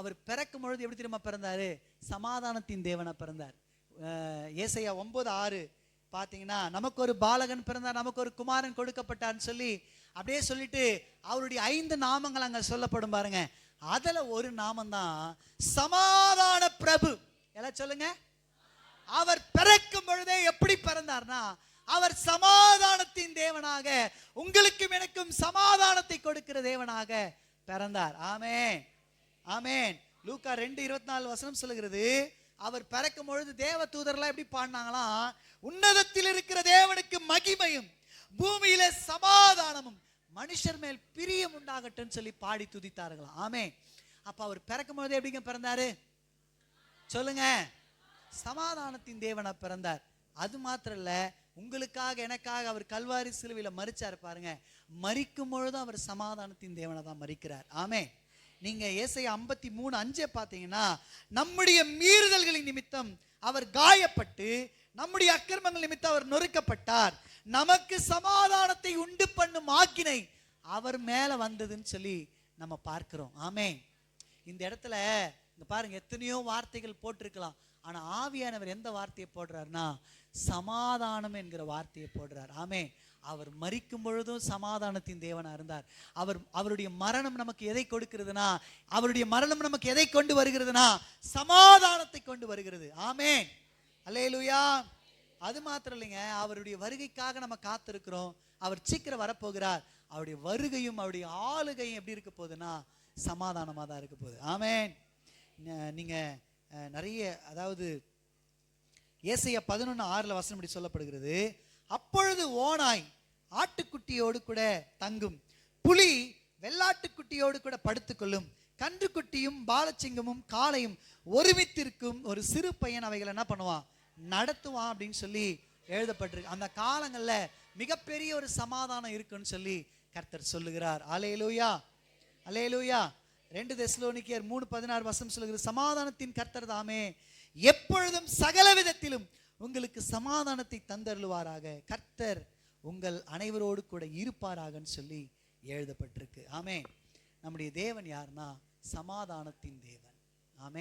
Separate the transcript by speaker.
Speaker 1: அவர் பிறக்கும் பொழுது எப்படி திரும்ப பிறந்தார் சமாதானத்தின் தேவனை பிறந்தார் ஏசையா ஒன்பது ஆறு பார்த்தீங்கன்னா நமக்கு ஒரு பாலகன் பிறந்தார் நமக்கு ஒரு குமாரன் கொடுக்கப்பட்டான்னு சொல்லி அப்படியே சொல்லிட்டு அவருடைய ஐந்து நாமங்கள் அங்கே சொல்லப்படும் பாருங்க அதில் ஒரு நாமம் தான் சமாதான பிரபு எல்லாம் சொல்லுங்க அவர் பிறக்கும் பொழுதே எப்படி பிறந்தார்னா அவர் சமாதானத்தின் தேவனாக உங்களுக்கும் எனக்கும் சமாதானத்தை கொடுக்கிற தேவனாக பிறந்தார் ஆமே ஆமேன் லூக்கா ரெண்டு இருபத்தி நாலு வசனம் சொல்லுகிறது அவர் பிறக்கும் பொழுது தேவ தூதர்லாம் எப்படி பாடினாங்களாம் உன்னதத்தில் இருக்கிற தேவனுக்கு மகிமையும் பூமியில சமாதானமும் மனுஷர் மேல் பிரியம் உண்டாகட்டும் சொல்லி பாடி துதித்தார்களாம் ஆமே அப்ப அவர் பிறக்கும் பொழுது எப்படிங்க பிறந்தாரு சொல்லுங்க சமாதானத்தின் தேவனை பிறந்தார் அது மாத்திரம் இல்ல உங்களுக்காக எனக்காக அவர் கல்வாரி சிலுவையில் மறிச்சார் பாருங்க மறிக்கும் பொழுதும் அவர் சமாதானத்தின் தேவனை தான் மறிக்கிறார் ஆமே நீங்கள் ஏசை ஐம்பத்தி மூணு அஞ்சே பார்த்தீங்கன்னா நம்முடைய மீறுதல்களின் நிமித்தம் அவர் காயப்பட்டு நம்முடைய அக்கிரமங்கள் நிமித்தம் அவர் நொறுக்கப்பட்டார் நமக்கு சமாதானத்தை உண்டு பண்ணும் ஆக்கினை அவர் மேலே வந்ததுன்னு சொல்லி நம்ம பார்க்கிறோம் ஆமே இந்த இடத்துல இங்கே பாருங்க எத்தனையோ வார்த்தைகள் போட்டிருக்கலாம் ஆனால் ஆவியானவர் எந்த வார்த்தையை போடுறாருன்னா சமாதானம் என்கிற வார்த்தையை போடுறார் ஆமே அவர் மறிக்கும் பொழுதும் சமாதானத்தின் தேவனாக இருந்தார் அவர் அவருடைய மரணம் நமக்கு எதை கொடுக்கிறதுனா அவருடைய மரணம் நமக்கு எதை கொண்டு வருகிறதுனா சமாதானத்தை கொண்டு வருகிறது ஆமே அல்லேலுயா அது மாத்திரம் இல்லைங்க அவருடைய வருகைக்காக நம்ம காத்திருக்கிறோம் அவர் சீக்கிரம் வரப்போகிறார் அவருடைய வருகையும் அவருடைய ஆளுகையும் எப்படி இருக்க போகுதுன்னா சமாதானமாக தான் இருக்க போகுது ஆமேன் நீங்கள் நிறைய அதாவது ஏசைய பதினொன்று ஆறில் வசனம் இப்படி சொல்லப்படுகிறது அப்பொழுது ஓனாய் ஆட்டுக்குட்டியோடு கூட தங்கும் புலி வெள்ளாட்டுக்குட்டியோடு கூட படுத்துக்கொள்ளும் கன்றுக்குட்டியும் பாலச்சிங்கமும் காளையும் ஒருமித்திருக்கும் ஒரு சிறு பையன் அவைகளை என்ன பண்ணுவான் நடத்துவான் அப்படின்னு சொல்லி எழுதப்பட்டிருக்கு அந்த காலங்களில் மிகப்பெரிய ஒரு சமாதானம் இருக்குன்னு சொல்லி கர்த்தர் சொல்லுகிறார் அலையலூயா அலையலூயா ரெண்டு தெசலோனிக்கியர் மூணு பதினாறு வசம் சொல்கிறது சமாதானத்தின் கர்த்தர் தாமே எப்பொழுதும் சகல விதத்திலும் உங்களுக்கு சமாதானத்தை தந்தருளுவாராக கர்த்தர் உங்கள் அனைவரோடு கூட இருப்பாராகன்னு சொல்லி எழுதப்பட்டிருக்கு ஆமே நம்முடைய தேவன் யாருன்னா சமாதானத்தின் தேவன் ஆமே